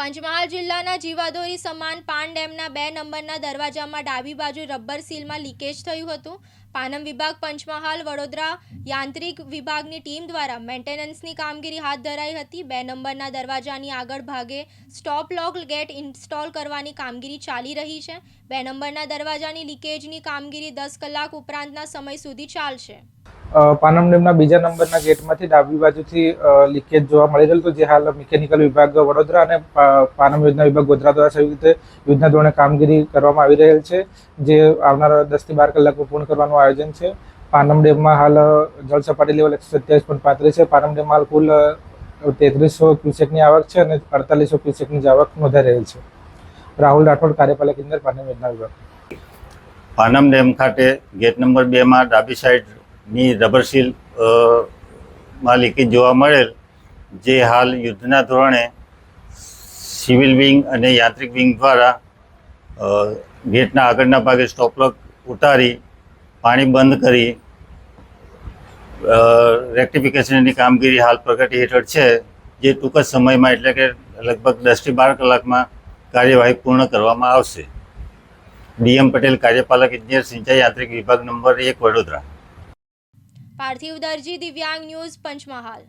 પંચમહાલ જિલ્લાના જીવાદોરી સમાન પાન ડેમના બે નંબરના દરવાજામાં ડાબી બાજુ રબર સીલમાં લીકેજ થયું હતું. પાનમ વિભાગ પંચમહાલ વડોદરા યાંત્રિક વિભાગની ટીમ દ્વારા મેન્ટેનન્સની કામગીરી હાથ ધરાઈ હતી. બે નંબરના દરવાજાની આગળ ભાગે સ્ટોપ લોક ગેટ ઇન્સ્ટોલ કરવાની કામગીરી ચાલી રહી છે. બે નંબરના દરવાજાની લીકેજની કામગીરી દસ કલાક ઉપરાંતના સમય સુધી ચાલશે. પાનમ ડેમના બીજા નંબરના ગેટમાંથી ડાબી બાજુથી લીકેજ જોવા મળી રહેલું તો જે હાલ મિકેનિકલ વિભાગ વડોદરા અને પાનમ યોજના વિભાગ ગોધરા દ્વારા સંયુક્ત યોજના ધોરણે કામગીરી કરવામાં આવી રહેલ છે, જે આવનારા દસથી બાર કલાકમાં પૂર્ણ કરવાનું આયોજન છે. પાનમ ડેમમાં હાલ જળ સપાટી લેવલ એકસો સત્યાવીસ પોઈન્ટ પાંત્રીસ છે. પાનમ ડેમમાં હાલ કુલ તેત્રીસો ક્યુસેકની આવક છે અને અડતાલીસો ક્યુસેકની આવક નોંધાઈ રહેલ છે. રાહુલ રાઠોડ કાર્યપાલક ઇજનેર પાનમ યોજના વિભાગ. પાનમ ડેમ ખાતે ગેટ નંબર બેમાં ડાબી સાઈડની રબર સીલમાં લીકેજ જોવા મળેલ, જે હાલ યુદ્ધના ધોરણે સિવિલ વિંગ અને યાંત્રિક વિંગ દ્વારા ગેટના આગળના ભાગે સ્ટોપલોક ઉતારી, પાણી બંધ કરી રેક્ટિફિકેશનની કામગીરી હાલ પ્રગતિ હેઠળ છે, જે ટૂંક જ સમયમાં એટલે કે લગભગ દસથી બાર કલાકમાં કાર્યવાહી પૂર્ણ કરવામાં આવશે. ડીએમ પટેલ, કાર્યપાલક ઇજનેર સિંચાઈ યાંત્રિક વિભાગ નંબર એક વડોદરા. પાર્થિવ દરજી દિવ્યાંગ ન્યૂઝ પંચમહાલ.